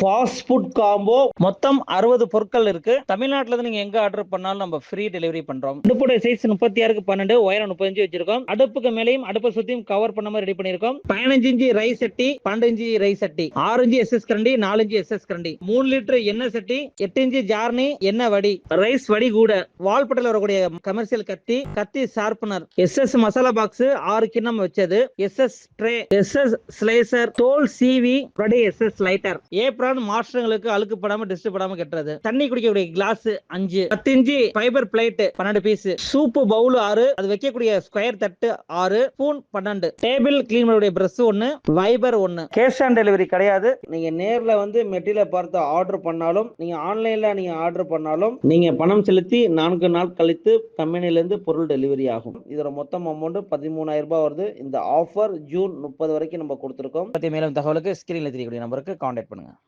Fast food combo மொத்தம் அறுபது பொருட்கள் இருக்கு. தமிழ்நாட்டில் இருந்து நீங்க எங்க ஆர்டர் பண்ணாலும் நம்ம ஃப்ரீ டெலிவரி பண்றோம். அடுப்புடைய சைஸ் முப்பத்தி ஆறுக்கு பன்னெண்டு உயரம் முப்பத்தஞ்சு வச்சிருக்கோம். அடுப்புக்கு மேலேயும் அடுப்பை சுத்தியும் கவர் பண்ண மாதிரி ரெடி பண்ணிருக்கோம் பதினஞ்சு இஞ்சி ரைஸ் சட்டி பன்னெண்டு இஞ்சி ரைஸ் சட்டி ஆறு இன்ச்சு எஸ்எஸ் கரண்டி நாலு இன்ச்சு எஸ்எஸ் கரண்டி மூணு லிட்டர் எண்ணெய் சட்டி எட்டு இஞ்சி ஜார்னி எண்ணெய் வடி ரைஸ் வடி கூட வால்பட்டில் வரக்கூடிய கமர்ஷியல் கத்தி கத்தி ஷார்ப்பனர் எஸ்எஸ் மசாலா பாக்ஸ் ஆறு கிண்ணம் வச்சது எஸ்எஸ் ட்ரே எஸ்எஸ் ஸ்லைசர் தோல் சீவி எஸ்எஸ் லைட்டர் ஏப்ரல் மாஸ்டர்களுக்கு மாற்றங்களுக்கு அழுக்குப்படாம டிஸ்ட் படாம கட்டுறது. தண்ணி குடிக்கக்கூடிய கிளாஸ் அஞ்சு பத்து இன்ச்சு ஃபைபர் பிளேட் பன்னெண்டு பீஸ் சூப்பு பவுல் ஆறு அது வைக்கக்கூடிய ஸ்கொயர் தட்டு ஆறு ஸ்பூன் பன்னெண்டு. டேபிள் கிளீன் பண்ணக்கூடிய பிரஷ் ஒன்னு வைபர் ஒன்னு கேஷ் ஆன் டெலிவரி கிடையாது. நீங்க நேர்ல வந்து மெட்டீரியல் பார்த்து ஆர்டர் பண்ணாலும் நீங்க ஆன்லைன்ல நீங்க ஆர்டர் பண்ணாலும் நீங்க பணம் செலுத்தி நான்கு நாள் கழித்து கம்பெனில இருந்து பொருள் டெலிவரி ஆகும். இதோட மொத்தம் அமௌண்ட் பதிமூணாயிரம் ரூபாய் வருது. இந்த ஆஃபர் ஜூன் முப்பது வரைக்கும் நம்ம கொடுத்துருக்கோம். பற்றி மேலும் தகவலுக்கு ஸ்கிரீனில் தெரியக்கூடிய நம்பருக்கு கான்டாக்ட் பண்ணுங்க.